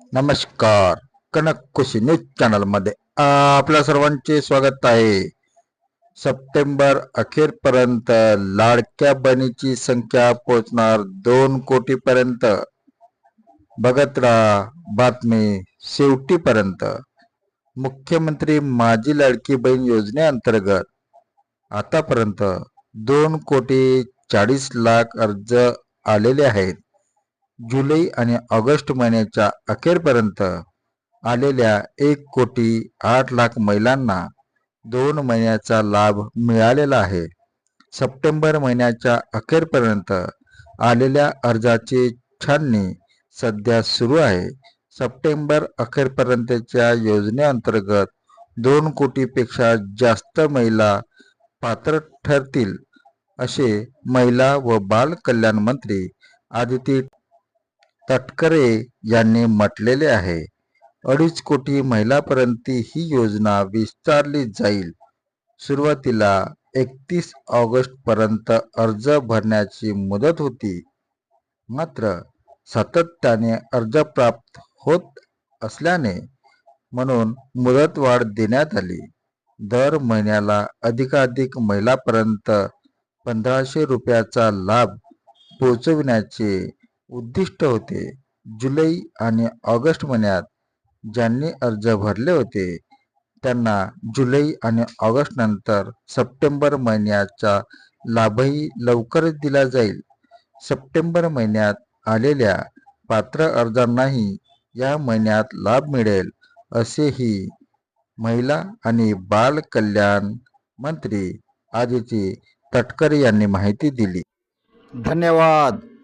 नमस्कार. कनक खुशी न्यूज चॅनलमध्ये आपल्या सर्वांचे स्वागत आहे. सप्टेंबर अखेरपर्यंत लाडक्या बहिणीची संख्या पोहोचणार दोन कोटी पर्यंत बघत राहा बातमी शेवटीपर्यंत. मुख्यमंत्री माझी लाडकी बहीण योजनेअंतर्गत आतापर्यंत दोन कोटी चाळीस लाख अर्ज आलेले आहेत. जुलै आणि ऑगस्ट महिन्याच्या अखेरपर्यंत आलेल्या एक कोटी आठ लाख महिलांना दोन महिन्याचा लाभ मिळालेला आहे. सप्टेंबर महिन्याच्या अखेरपर्यंत आलेल्या अर्जाची छाननी सध्या सुरू आहे. सप्टेंबर अखेरपर्यंतच्या योजनेअंतर्गत दोन कोटीपेक्षा जास्त महिला पात्र ठरतील असे महिला व बाल कल्याण मंत्री आदिती तटकरे यांनी म्हटलेले आहे. अडीच कोटी महिलापर्यंत ही योजना विस्तारली जाईल. सुरुवातीला एकतीस ऑगस्ट पर्यंत अर्ज भरण्याची मुदत होती. मात्र सातत्याने अर्ज प्राप्त होत असल्याने म्हणून मुदतवाढ देण्यात आली. दर महिन्याला अधिकाधिक महिलापर्यंत पंधराशे रुपयाचा लाभ पोहोचविण्याचे उद्दिष्ट होते. जुलै आणि ऑगस्ट महिन्यात ज्यांनी अर्ज भरले होते त्यांना जुलै आणि ऑगस्ट नंतर सप्टेंबर महिन्याचा लाभही लवकरच दिला जाईल. सप्टेंबर महिन्यात आलेल्या पात्र अर्जांनाही या महिन्यात लाभ मिळेल असेही महिला आणि बाल कल्याण मंत्री आदिती तटकरे यांनी माहिती दिली. धन्यवाद.